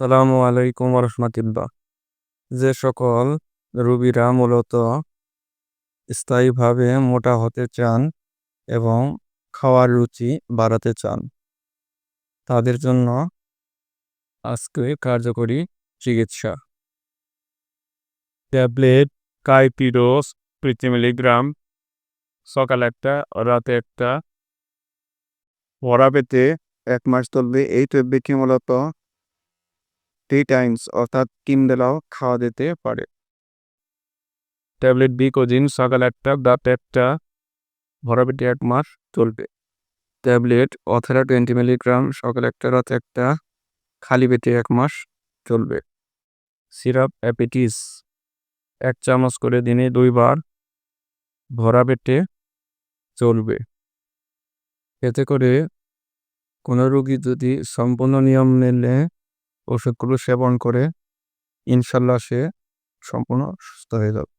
সালামু আলাইকুম রহমতুল্লাহ যে সকল রুগীরা মূলত স্থায়ীভাবে মোটা হতে চান এবং খাওয়ার রুচি বাড়াতে চান, তাদের জন্য আজকে কার্যকরী চিকিৎসা। ট্যাবলেট কাইপিডোস প্রতি মিলিগ্রাম, সকাল একটা, রাতে একটা। ভরা পেতে এক মাস চলবে এই ট্যাবলেটটি মূলত থ্রি টাইমস অর্থাৎ তিন বেলাও খাওয়া যেতে পারে। ট্যাবলেট বি কোজিন সকাল একটা রাত একটা ভরা পেটে এক মাস চলবে ট্যাবলেট অথেরা টোয়েন্টি মিলিগ্রাম সকাল একটা রাত একটা খালি পেটে এক মাস চলবে সিরাপ অ্যাপিটিস এক চামচ করে দিনে দুইবার ভরা পেটে চলবে। এতে করে কোনো রুগী যদি সম্পূর্ণ নিয়ম মেনে ওষুধগুলো সেবন করে ইনশাল্লাহ সে সম্পূর্ণ সুস্থ হয়ে যাবে।